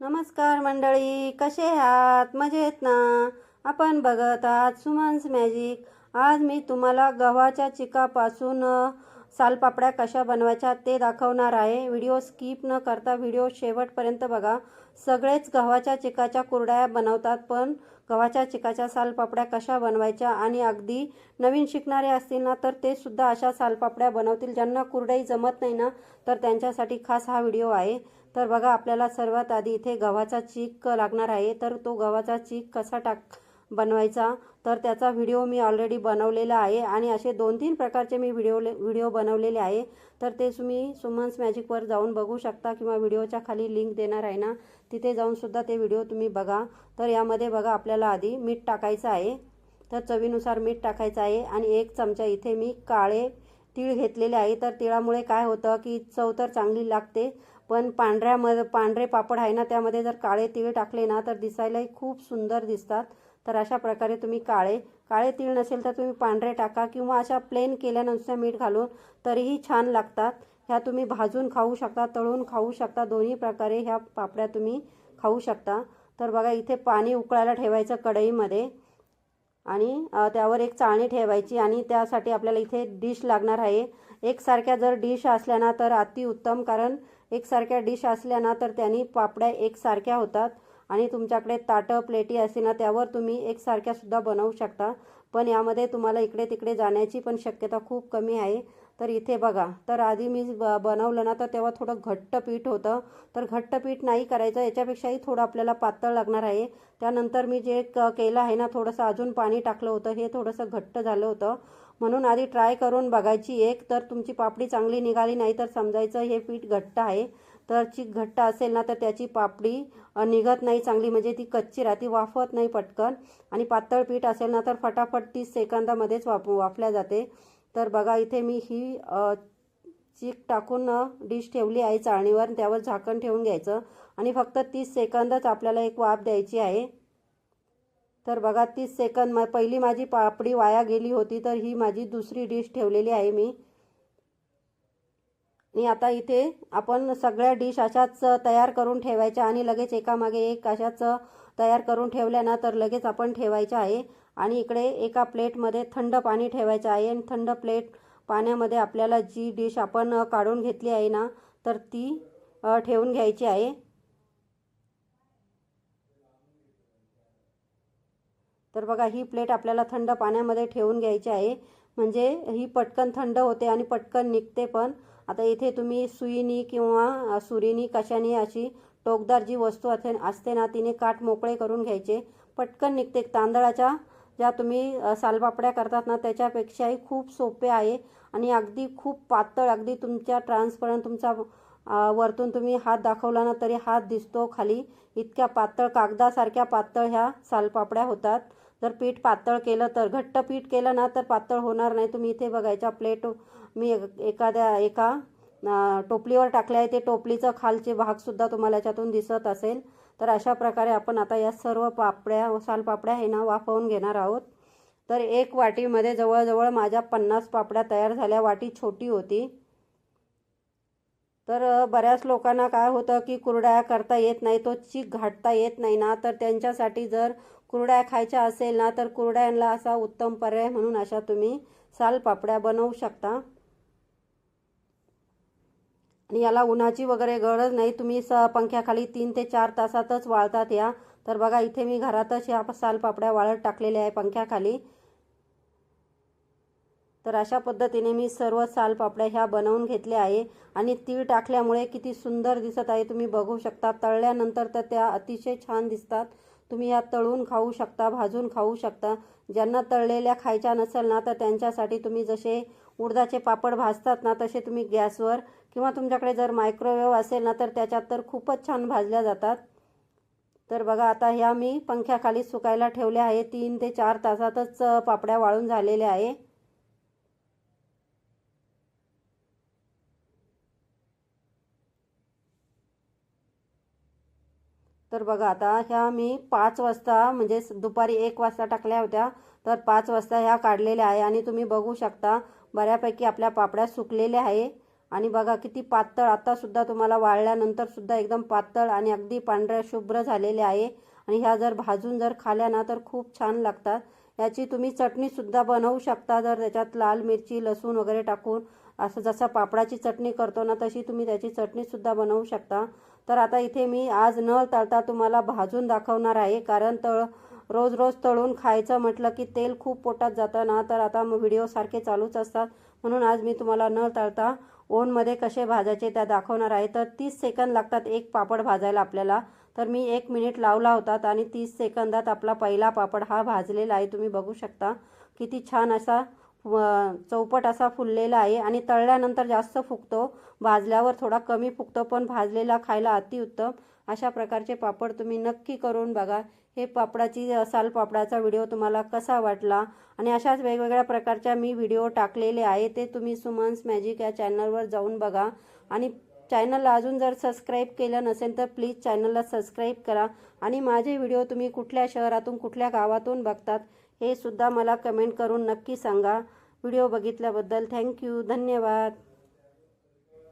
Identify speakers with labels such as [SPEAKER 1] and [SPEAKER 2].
[SPEAKER 1] नमस्कार मंडळी कसे आहात? मजेत ना? आपण बघत आहात सुमन्स मॅजिक. आज मी तुम्हाला गव्हाच्या चिकापासून सालपापड्या कशा बनवायच्या ते दाखवणार आहे. व्हिडिओ स्किप न करता व्हिडिओ शेवटपर्यंत बघा. सगळेच गव्हाच्या चिकाच्या कुरड्या बनवतात पण गव्हाच्या चिकाच्या सालपापड्या कशा बनवायच्या आणि अगदी नवीन शिकणारे असतील ना तर ते सुद्धा अशा सालपापड्या बनवतील. ज्यांना कुरडई जमत नाही ना तर त्यांच्यासाठी खास हा व्हिडिओ आहे. तर बघा आपल्याला सर्वात आधी इथे गव्हाचा चीक लागणार आहे. तर तो गव्हाचा चीक कसा टाक बनवायचा. तर त्याचा व्हिडिओ मी ऑलरेडी बनवलेला आहे आणि असे दोन तीन प्रकारचे मी व्हिडिओ व्हिडिओ बनवलेले आहे. तर ते तुम्ही सुमन्स मॅजिकवर जाऊन बघू शकता किंवा व्हिडिओच्या खाली लिंक देणार आहे ना तिथे जाऊनसुद्धा ते व्हिडिओ तुम्ही बघा. तर यामध्ये बघा आपल्याला आधी मीठ टाकायचं आहे. तर चवीनुसार मीठ टाकायचं आहे आणि एक चमचा इथे मी काळे तीळ घेतलेले आहे. तर तिळामुळे काय होतं की चव तर चांगली लागते पण पांढऱ्यामध्ये पांढरे पापड आहे ना त्यामध्ये जर काळे तीळ टाकले ना तर दिसायलाही खूप सुंदर दिसतात. तर अशा प्रकारे तुम्ही काळे काळे तीळ नसेल तर तुम्ही पांढरे टाका किंवा अशा प्लेन केल्यानंतर मीठ घालून तरीही छान लागतात. ह्या तुम्ही भाजून खाऊ शकता तळून खाऊ शकता. दोन्ही प्रकारे ह्या पापड्या तुम्ही खाऊ शकता. तर बघा इथे पाणी उकळायला ठेवायचं कढईमध्ये आणि त्यावर एक चाळणी ठेवायची आणि त्यासाठी आपल्याला इथे डिश लागणार आहे. एकसारख्या जर डिश असल्या ना तर अतिउत्तम कारण एकसारख्या डिश असल्या ना तर त्यांनी पापड्या एकसारख्या होतात. आणि तुमच्याकडे ताटं प्लेटी असतील ना त्यावर तुम्ही एकसारख्या सुद्धा बनवू शकता. पण यामध्ये तुम्हाला इकडे तिकडे जाण्याची पण शक्यता खूप कमी आहे. तर इथे बघा तर आधी मी ब बनवलं ना तर तेव्हा थोडं घट्ट पीठ होतं. तर घट्ट पीठ नाही करायचं याच्यापेक्षाही थोडं आपल्याला पातळ लागणार आहे. त्यानंतर मी जे क केलं आहे ना थोडंसं अजून पाणी टाकलं होतं हे थोडंसं घट्ट झालं होतं. म्हणून आधी ट्राय करून बघायची एक तर तुमची पापडी चांगली निघाली नाही तर समजायचं हे पीठ घट्ट आहे. तर चीक घट्ट असेल ना तर त्याची पापडी निघत नाही चांगली. म्हणजे ती कच्ची राहते वाफवत नाही पटकन. आणि पातळ पीठ असेल ना तर फटाफट तीस सेकंदामध्येच वाफ वाफल्या जाते. तर बघा इथे मी ही चीक टाकून डिश ठेवली आहे चाळणीवर. त्यावर झाकण ठेवून घ्यायचं. आणि फक्त तीस सेकंदच आपल्याला एक वाफ द्यायची आहे. तर बघा तीस सेकंद म पहिली माझी पापडी वाया गेली होती तर ही माझी दुसरी डिश ठेवलेली आहे मी. आणि आता इथे आपण सगळ्या डिश अशाच तयार करून ठेवायच्या आणि लगेच एकामागे एक अशाच तयार करून ठेवल्या ना तर लगेच आपण ठेवायच्या आहे. आणि इकडे एका प्लेटमध्ये थंड पाणी ठेवायचं आहे आणि थंड प्लेट पाण्यामध्ये आपल्याला जी डिश आपण काढून घेतली आहे ना तर ती ठेवून घ्यायची आहे. तर बघा ही प्लेट आपल्याला थंड पाण्यामध्ये ठेवून घ्यायची आहे. म्हणजे ही पटकन थंड होते आणि पटकन निघते पण. आता इथे तुम्ही सुईनी किंवा सुरीनी कशाने अशी टोकदार जी वस्तू असे असते ना तिने काठ मोकळे करून घ्यायचे. पटकन निघते. तांदळाच्या ज्या तुम्ही सालपापड्या करतात ना त्याच्यापेक्षाही खूप सोपे आहे. आणि अगदी खूप पातळ अगदी तुमच्या ट्रान्सपरंट तुमचा वरतून तुम्ही हात दाखवला ना तरी हात दिसतो खाली. इतक्या पातळ कागदासारख्या पातळ ह्या सालपापड्या होतात. जर पीठ पातळ केलं तर घट्ट पीठ केलं ना तर पातळ होणार नाही. तुम्ही इथे बघायच्या प्लेट मी एखाद्या एका टोपलीवर टाकले आहे. ते टोपलीचं खालचे भागसुद्धा तुम्हाला याच्यातून दिसत असेल. तर अशा प्रकारे आपण आता या सर्व पापड्या सालपापड्या हे ना वाफवून घेणार आहोत. तर एक वाटीमध्ये जवळजवळ माझ्या पन्नास पापड्या तयार झाल्या. वाटी छोटी होती. तर बऱ्याच लोकांना काय होतं की कुरड्या करता येत नाही तो चीक घाटता येत नाही ना. तर त्यांच्यासाठी जर कुरड्या खायच्या असेल ना तर कुरड्यांना असा उत्तम पर्याय म्हणून अशा तुम्ही सालपापड्या बनवू शकता. आणि याला उन्हाची वगैरे गरज नाही. तुम्ही स पंख्याखाली तीन ते चार तासातच वाळतात या. तर बघा इथे मी घरातच या सालपापड्या वाळत टाकलेल्या आहे पंख्याखाली. तर अशा पद्धतीने मी सर्व सालपापड्या ह्या बनवून घेतल्या आहे. आणि तीळ टाकल्यामुळे किती सुंदर दिसत आहे. तुम्ही बघू शकता तळल्यानंतर तर त्या अतिशय छान दिसतात. तुम्ही या तळून खाऊ शकता भाजून खाऊ शकता. ज्यांना तळलेल्या खायच्या नसेल ना तर त्यांच्यासाठी तुम्ही जसे उडदाचे पापड भाजतात ना तसे तुम्ही गॅसवर किंवा तुमच्याकडे जर मायक्रोवेव्ह असेल ना तर त्याच्यात तर खूपच छान भाजल्या जातात. तर बघा आता ह्या मी पंख्याखाली सुकायला ठेवल्या आहे तीन ते चार तासातच पापड्या वाळून झालेल्या आहे. तर बघा आता ह्या मी पाच वाजता म्हणजे दुपारी एक वाजता टाकल्या होत्या तर पाच वाजता ह्या काढलेल्या आहे. आणि तुम्ही बघू शकता बऱ्यापैकी आपल्या पापड्या सुकलेल्या आहे. आणि बघा किती पातळ आतासुद्धा तुम्हाला वाळल्यानंतरसुद्धा एकदम पातळ आणि अगदी पांढऱ्या शुभ्र झालेल्या आहे. आणि ह्या जर भाजून जर खाल्या ना तर खूप छान लागतात. याची तुम्ही चटणीसुद्धा बनवू शकता जर त्याच्यात लाल मिरची लसूण वगैरे टाकून असं जसं पापडाची चटणी करतो ना तशी तुम्ही त्याची चटणीसुद्धा बनवू शकता. तर आता इथे मी आज न तळता तुम्हाला भाजून दाखवणार आहे कारण तळ रोज रोज तळून खायचं म्हटलं की तेल खूप पोटात जातं ना तर आता व्हिडिओ सारखे चालूच असतात. म्हणून आज मी तुम्हाला न तळता ओनमध्ये कसे भाजायचे त्या दाखवणार आहे. तर तीस सेकंद लागतात एक पापड भाजायला आपल्याला. तर मी एक मिनिट लावला होता आणि तीस सेकंदात आपला पहिला पापड हा भाजलेला आहे. तुम्ही बघू शकता किती छान असा व- चौपट असा फुललेला आहे आणि तळल्यानंतर जास्त फुगतो. भाजल्यावर थोडा कमी फुगतो पण भाजलेला खायला अतिउत्तम. अशा प्रकारचे पापड तुम्ही नक्की करून बघा. हे पापडाची साल पापडाचा व्हिडिओ तुम्हाला कसा वाटला आणि अशाच वेगवेगळ्या प्रकारच्या मी व्हिडिओ टाकलेले आहे ते तुम्ही सुमन्स मॅजिक या चॅनलवर जाऊन बघा. आणि चॅनलला अजून जर सबस्क्राईब केलं नसेल तर प्लीज चॅनलला सबस्क्राईब करा आणि माझे व्हिडिओ तुम्ही कुठल्या शहरातून कुठल्या गावातून बघतात हे सुद्धा मला कमेंट करून नक्की सांगा. व्हिडिओ बघितल्याबद्दल थँक्यू धन्यवाद.